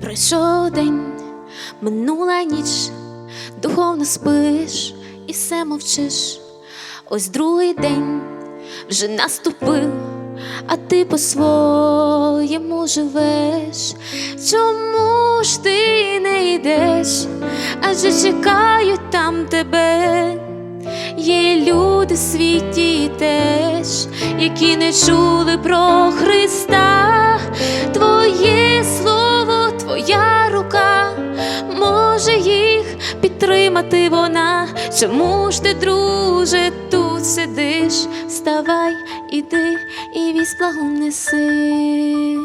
Пройшов день, минула ніч, духовно спиш і все мовчиш. Ось другий день вже наступив, а ти по-своєму живеш. Чому ж ти не йдеш? Адже чекають там тебе. Є люди в світі теж, які не чули про Христа. Підтримати вона. Чому ж ти, друже, тут сидиш? Вставай, іди і вість благу неси.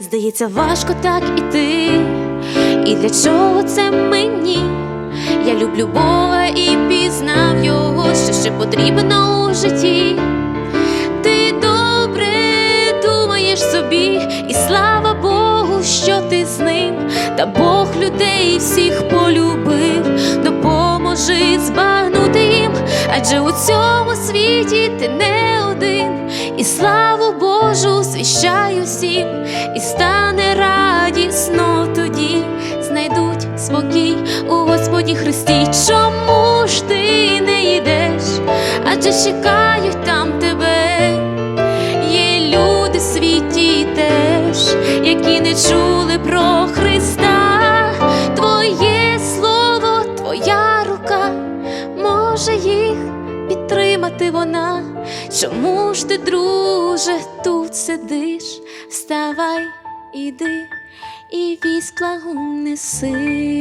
Здається, важко так іти. І для чого це мені? Я люблю Бога і пізнав його, що ще потрібно у житті. Ти добре думаєш собі, і слава та Бог людей всіх полюбив, допоможи збагнути їм, адже у цьому світі ти не один, і славу Божу свіщаю всім, і стане радісно тоді, знайдуть спокій у Господі Христі. Чому ж ти не йдеш? Адже чекають там тебе. Є люди в світі теж, які не чули може їх підтримати вона. Чому ж ти, друже, тут сидиш? Вставай, іди і вість благу неси.